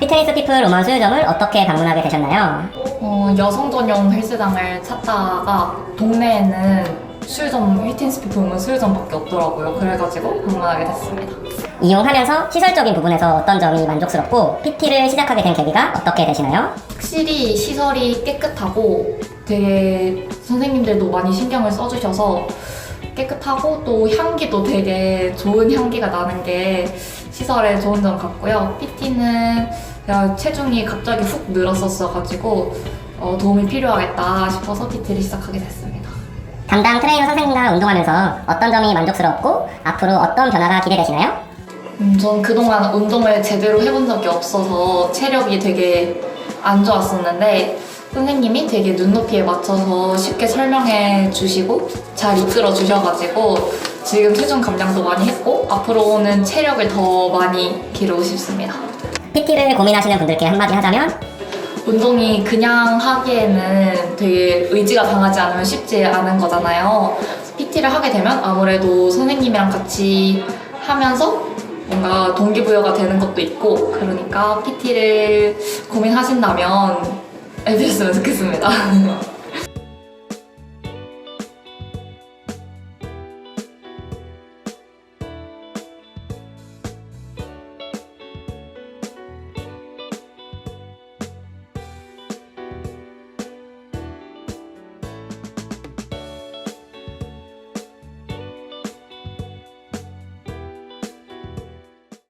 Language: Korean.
피트니스 피플 우먼 수유점을 어떻게 방문하게 되셨나요? 어, 여성 전용 헬스장을 찾다가 동네에는 수유점, 휘틴스 피플은 수유점밖에 없더라고요. 그래가지고 방문하게 됐습니다. 이용하면서 시설적인 부분에서 어떤 점이 만족스럽고 PT를 시작하게 된 계기가 어떻게 되시나요? 확실히 시설이 깨끗하고 되게 선생님들도 많이 신경을 써주셔서 깨끗하고 또 향기도 되게 좋은 향기가 나는 게 시설의 좋은 점 같고요. PT는 제가 체중이 갑자기 훅 늘었었어가지고 어, 도움이 필요하겠다 싶어서 PT를 시작하게 됐습니다. 담당 트레이너 선생님과 운동하면서 어떤 점이 만족스럽고 앞으로 어떤 변화가 기대되시나요? 음, 전 그동안 운동을 제대로 해본 적이 없어서 체력이 되게 안 좋았었는데 선생님이 되게 눈높이에 맞춰서 쉽게 설명해 주시고 잘 이끌어 주셔가지고 지금 체중 감량도 많이 했고 앞으로는 체력을 더 많이 기르고 싶습니다. PT를 고민하시는 분들께 한마디 하자면 운동이 그냥 하기에는 되게 의지가 강하지 않으면 쉽지 않은 거잖아요. PT를 하게 되면 아무래도 선생님이랑 같이 하면서 뭔가 동기부여가 되는 것도 있고 그러니까 PT를 고민하신다면 해주셨으면 좋겠습니다.